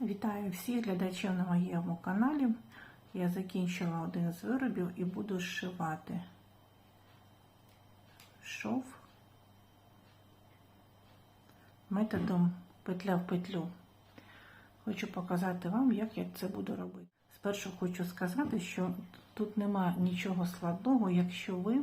Вітаю всіх глядачів на моєму каналі. Я закінчила один з виробів і буду зшивати шов методом петля в петлю. Хочу показати вам, як я це буду робити. Спершу хочу сказати, що тут нема нічого складного, якщо ви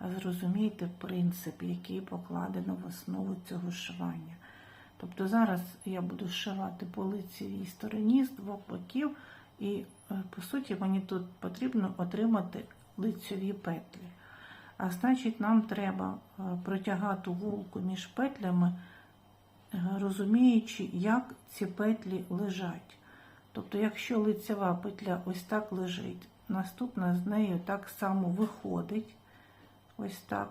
зрозумієте принцип, який покладено в основу цього шивання. Тобто зараз я буду зшивати по лицевій стороні з двох боків, і, е, по суті, мені тут потрібно отримати лицеві петлі. А значить, нам треба е, протягати вулку між петлями, е, розуміючи, як ці петлі лежать. Тобто, якщо лицева петля ось так лежить, наступна з нею так само виходить, ось так.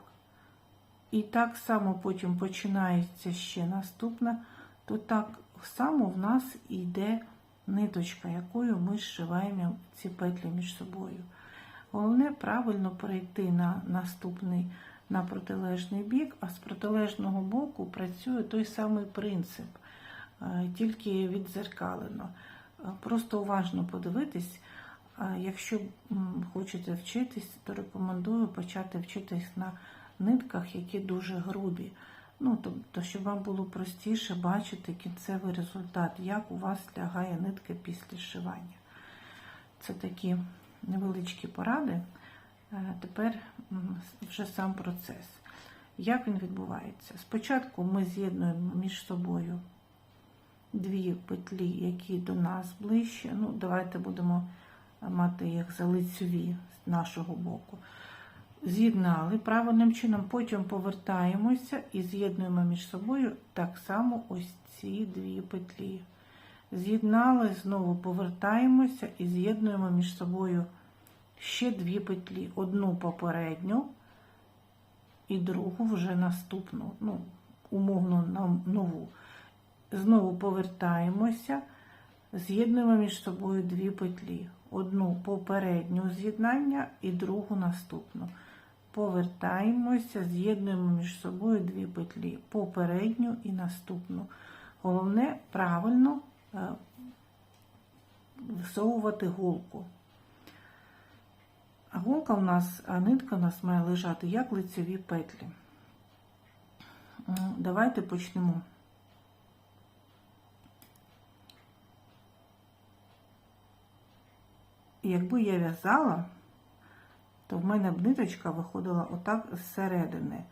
І так само потім починається ще наступна, то так само в нас йде ниточка, якою ми зшиваємо ці петлі між собою. Головне правильно перейти на наступний, на протилежний бік, а з протилежного боку працює той самий принцип, е, тільки відзеркалено. Е, Просто уважно подивитись. Якщо хочете вчитись, то рекомендую почати вчитись на нитках, які дуже грубі. Ну, тобто, щоб вам було простіше бачити кінцевий результат, як у вас лягає нитка після шивання. Це такі невеличкі поради. Е, Тепер вже сам процес. Як він відбувається? Спочатку ми з'єднуємо між собою дві петлі, які до нас ближче. Ну, давайте будемо мати їх за лицеві з нашого боку. З'єднали правильним чином, потім повертаємося і з'єднуємо між собою так само ось ці дві петлі. З'єднали, знову повертаємося і з'єднуємо між собою ще дві петлі. Одну попередню і другу вже наступну, ну, умовно нову. Знову повертаємося, з'єднуємо між собою дві петлі. Одну попередню з'єднання і другу наступну. Повертаємося, з'єднуємо між собою дві петлі, попередню і наступну. Головне правильно е, всовувати голку. А голка у нас, а нитка у нас має лежати як лицеві петлі. Давайте почнемо. Якби я в'язала, то в мене б ниточка виходила отак зсередини.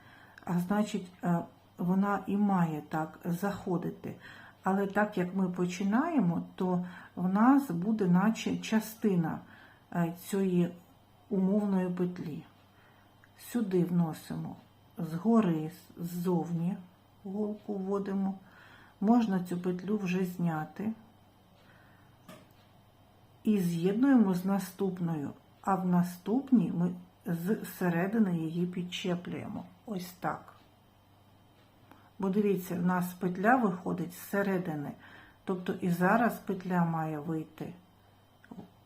А значить, е, вона і має так заходити. Але так як ми починаємо, то в нас буде наче частина е, цієї умовної петлі. Сюди вносимо згори, ззовні голку вводимо. Можна цю петлю вже зняти і з'єднуємо з наступною, а в наступній ми з середини її підчеплюємо. Ось так. Бо дивіться, в нас петля виходить з середини. Тобто і зараз петля має вийти,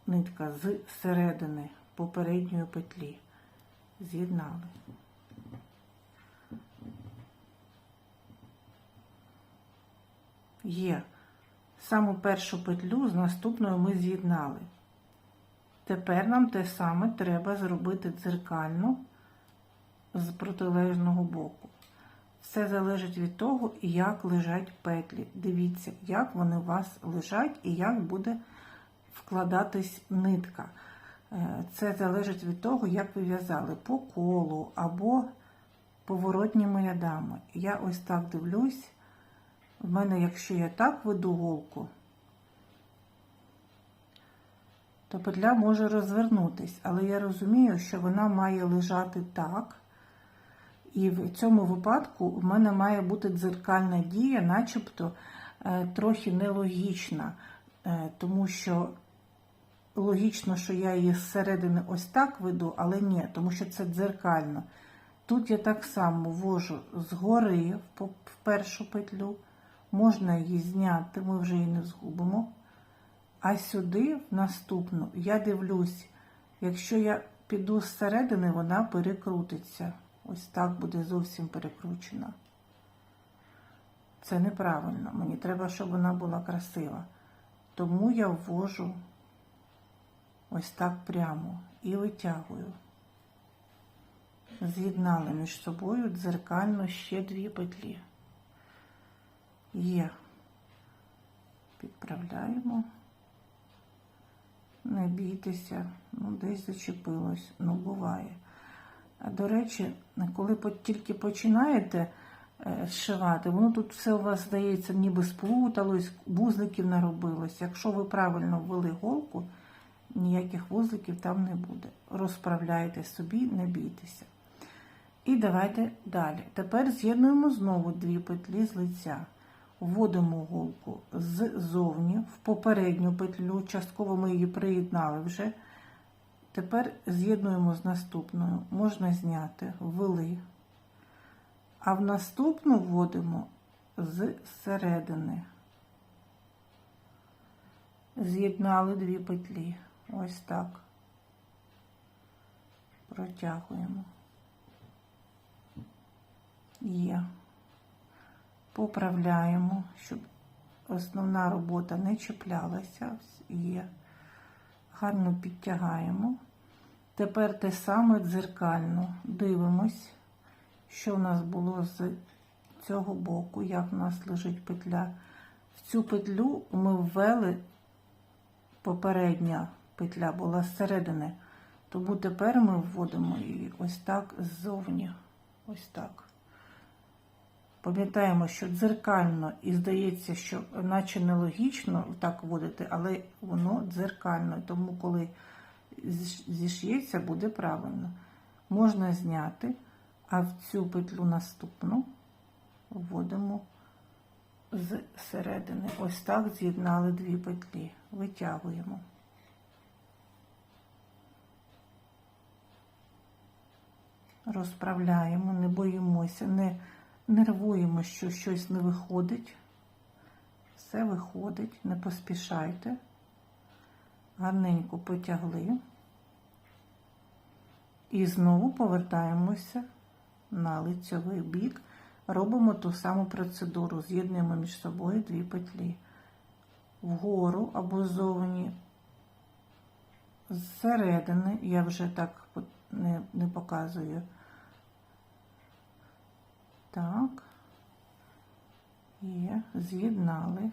нитка з середини попередньої петлі. З'єднали. Є. Саму першу петлю з наступною ми з'єднали. Тепер нам те саме треба зробити дзеркально з протилежного боку. Все залежить від того, як лежать петлі. Дивіться, як вони у вас лежать і як буде вкладатись нитка. Е, Це залежить від того, як ви в'язали по колу або поворотніми рядами. Я ось так дивлюсь. В мене, якщо я так веду голку, то петля може розвернутись, але я розумію, що вона має лежати так. І в цьому випадку в мене має бути дзеркальна дія, начебто е, трохи нелогічна, е, тому що логічно, що я її зсередини ось так веду, але ні, тому що це дзеркально. Тут я так само ввожу згори в першу петлю. Можна її зняти, ми вже її не згубимо. А сюди, в наступну, я дивлюсь, якщо я піду зсередини, вона перекрутиться. Ось так буде зовсім перекручена. Це неправильно. Мені треба, щоб вона була красива. Тому я ввожу ось так прямо і витягую. З'єднали між собою дзеркально ще дві петлі. Є. Підправляємо. Не бійтеся, ну десь зачепилось, ну буває. А до речі, коли тільки починаєте е, зшивати, воно тут все у вас здається, ніби сплуталось, вузликів наробилось. Якщо ви правильно ввели голку, ніяких вузликів там не буде. Розправляйте собі, не бійтеся. І давайте далі. Тепер з'єднуємо знову дві петлі з лиця. Вводимо голку ззовні в попередню петлю, частково ми її приєднали вже. Тепер з'єднуємо з наступною. Можна зняти, ввели. А в наступну вводимо з середини. З'єднали дві петлі. Ось так. Протягуємо. Є. Поправляємо, щоб основна робота не чіплялася. Є. Гарно підтягаємо. Тепер те саме дзеркально. Дивимось, що в нас було з цього боку, як в нас лежить петля. В цю петлю ми ввели попередня петля була зсередини. Тому тепер ми вводимо її ось так ззовні. Ось так. Пам'ятаємо, що дзеркально і здається, що наче нелогічно так вводити, але воно дзеркально. Тому, коли зіш'ється, буде правильно. Можна зняти, а в цю петлю наступну вводимо з середини. Ось так з'єднали дві петлі. Витягуємо. Розправляємо, не боїмося, не нервуємо, що щось не виходить. Все виходить, не поспішайте. Гарненько потягли. І знову повертаємося на лицьовий бік. Робимо ту саму процедуру. З'єднуємо між собою дві петлі. Вгору або ззовні. Зсередини, я вже так не, не показую. Так. Є, з'єднали.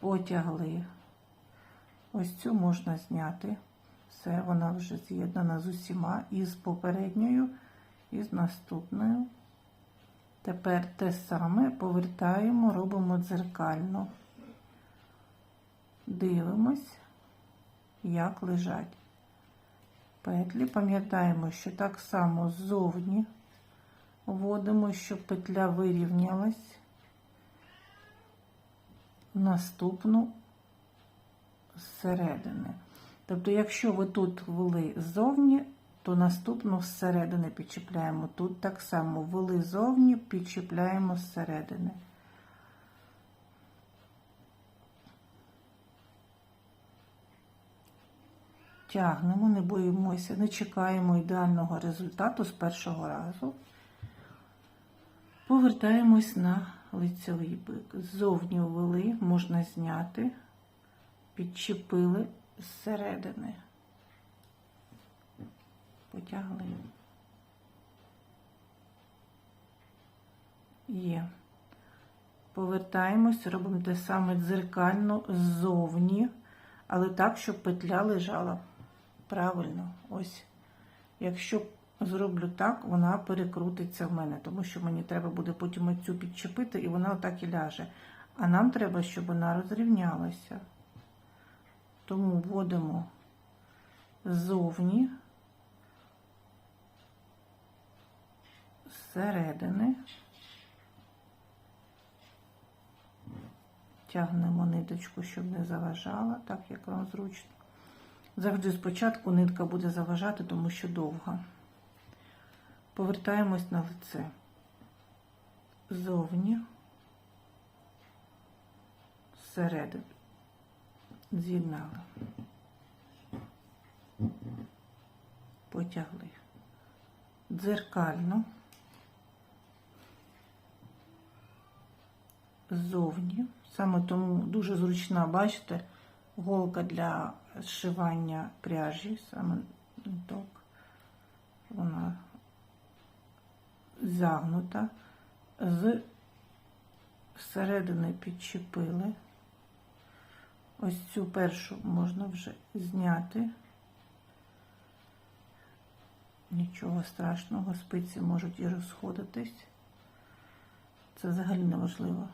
Потягли. Ось цю можна зняти. Все, вона вже з'єднана з усіма і з попередньою, і з наступною. Тепер те саме повертаємо, робимо дзеркально. Дивимось, як лежать петлі. Пам'ятаємо, що так само ззовні вводимо, щоб петля вирівнялась. Наступну зсередини. Тобто, якщо ви тут ввели ззовні, то наступну зсередини підчіпляємо. Тут так само ввели ззовні, підчіпляємо зсередини. Тягнемо, не боїмося, не чекаємо ідеального результату з першого разу. Повертаємось на лицевий бик. Ззовні ввели, можна зняти, підчепили зсередини. Потягли. Є. Повертаємось, робимо те саме дзеркально ззовні, але так, щоб петля лежала правильно. Ось. Якщо зроблю так, вона перекрутиться в мене, тому що мені треба буде потім оцю підчепити, і вона отак і ляже. А нам треба, щоб вона розрівнялася. Тому вводимо ззовні, зсередини, тягнемо ниточку, щоб не заважала, так як вам зручно. Завжди спочатку нитка буде заважати, тому що довга. Повертаємось на лице. Зовні, зсередини. З'єднали. Потягли. Дзеркально. ззовні. Саме тому дуже зручна, бачите, голка для зшивання пряжі, саме так. Вона загнута. З середини підчепили. Ось цю першу можна вже зняти. Нічого страшного, спиці можуть і розходитись. Це взагалі не важливо.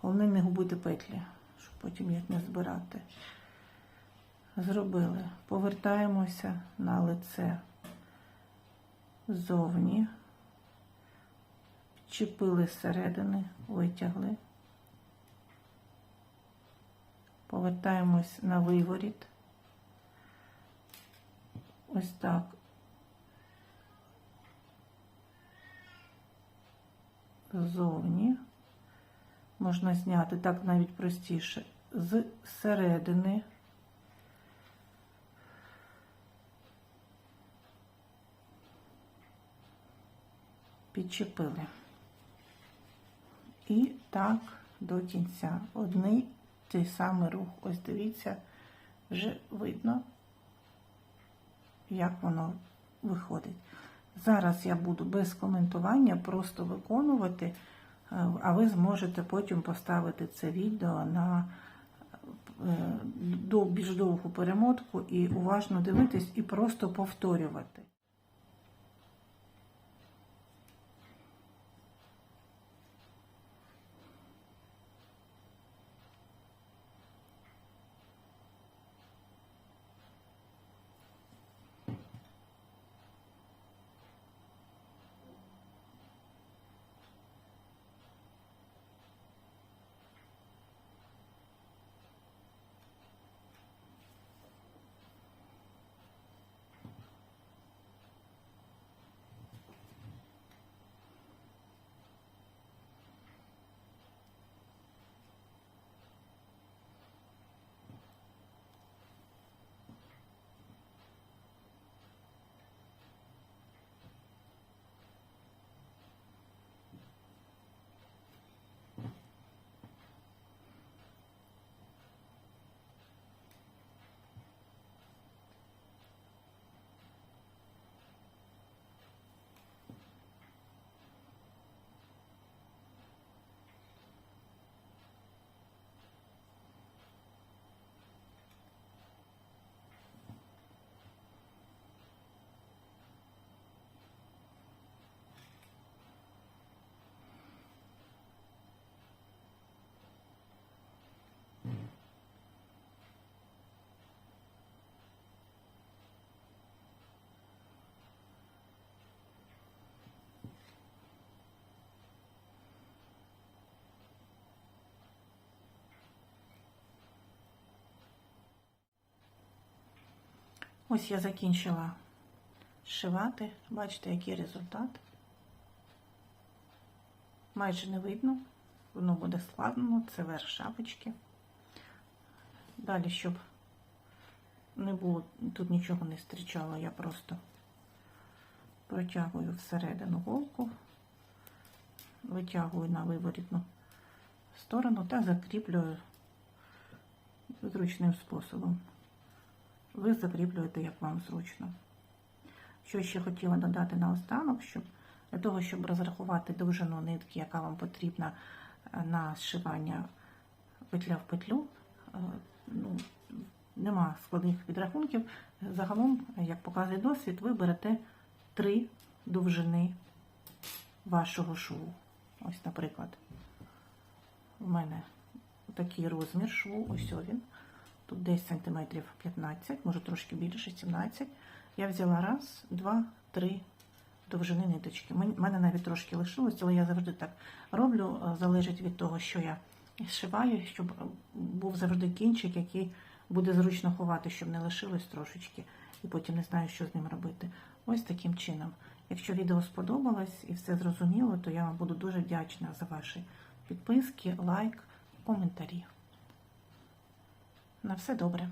Головне не губити петлі, щоб потім їх не збирати. Зробили. Повертаємося на лице ззовні. Чіпили зсередини, витягли. Повертаємось на виворіт. Ось так. Ззовні. Можна зняти так навіть простіше. З середини. Підчепили. І так до кінця. Одний той самий рух. Ось дивіться, вже видно, як воно виходить. Зараз я буду без коментування просто виконувати, е, а ви зможете потім поставити це відео на е, більш довгу перемотку і уважно дивитись і просто повторювати. Ось я закінчила зшивати. Бачите, який результат. Майже не видно, воно буде складно, це верх шапочки. Далі, щоб не було, тут нічого не стрічало, я просто протягую всередину голку, витягую на виворітну сторону та закріплюю зручним способом ви закріплюєте, як вам зручно. Що ще хотіла додати наостанок, щоб для того, щоб розрахувати довжину нитки, яка вам потрібна е, на зшивання петля в петлю, е, ну, нема складних підрахунків. Загалом, як показує досвід, ви берете три довжини вашого шву. Ось, наприклад, у мене такий розмір шву, ось він. Тут десь сантиметрів 15, може трошки більше, 17. Я взяла раз, два, три довжини ниточки. У мене навіть трошки лишилось, але я завжди так роблю. е, Залежить від того, що я зшиваю, щоб був завжди кінчик, який буде зручно ховати, щоб не лишилось трошечки, і потім не знаю, що з ним робити. Ось таким чином. Якщо відео сподобалось і все зрозуміло, то я вам буду дуже вдячна за ваші підписки, лайк, коментарі. На все добре.